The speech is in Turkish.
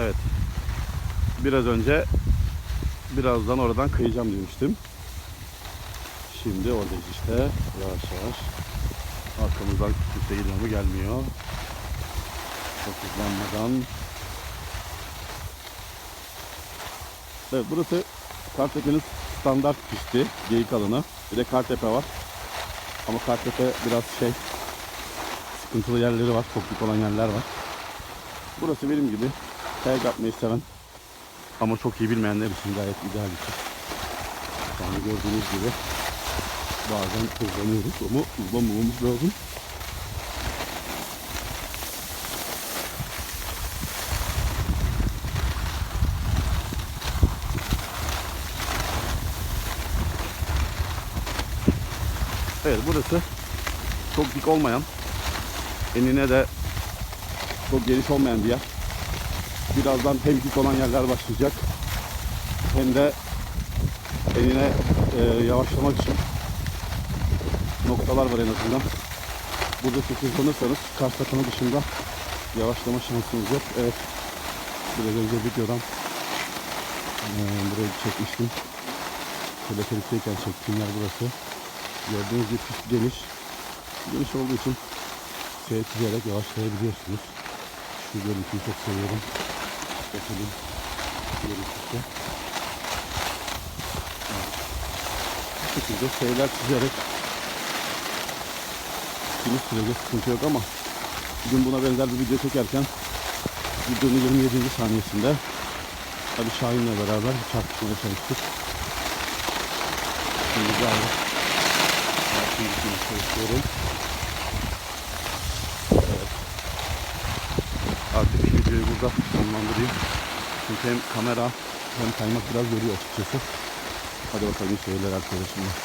Evet. Biraz önce birazdan oradan kıyacağım demiştim. Şimdi oradayız işte. Yavaş yavaş. Arkamızdan kimse geliyor mu gelmiyor. Çok hızlanmadan. Evet burası Kartepe'nin standart pisti. Geyik alanı. Bir de Kartepe var. Ama Kartepe biraz şey sıkıntılı yerleri var. Topluk olan yerler var. Burası benim gibi kayak yapmayı seven ama çok iyi bilmeyenler için gayet ideal bir şey. Yani gördüğünüz gibi bazen hızlanıyoruz ama hızlanmamamız lazım. Evet burası çok dik olmayan enine de çok geniş olmayan bir yer. Birazdan hem dik olan yerler başlayacak hem de enine e, yavaşlamak için noktalar var en azından. Burada çok karşı takımı dışında yavaşlama şansınız yok. Evet. Biraz önce videodan e, burayı çekmiştim. Teleferikteyken çektiğim yer burası. Gördüğünüz gibi pist geniş. Geniş olduğu için seyretleyerek yavaşlayabiliyorsunuz. Şu görüntüyü çok seviyorum. Bakalım görüntüsü. Evet. Bu şekilde şeyler çizerek gittiğiniz sürece sıkıntı yok ama bugün buna benzer bir video çekerken videonun 27. saniyesinde Ali Şahin'le beraber bir çarpışma yaşamıştık. Şimdi galiba gitmeye çalışıyorum. Artık videoyu burada sonlandırayım. Çünkü hem kamera hem kaymak biraz yoruyor açıkçası. Hadi bakalım seyirler arkadaşımla.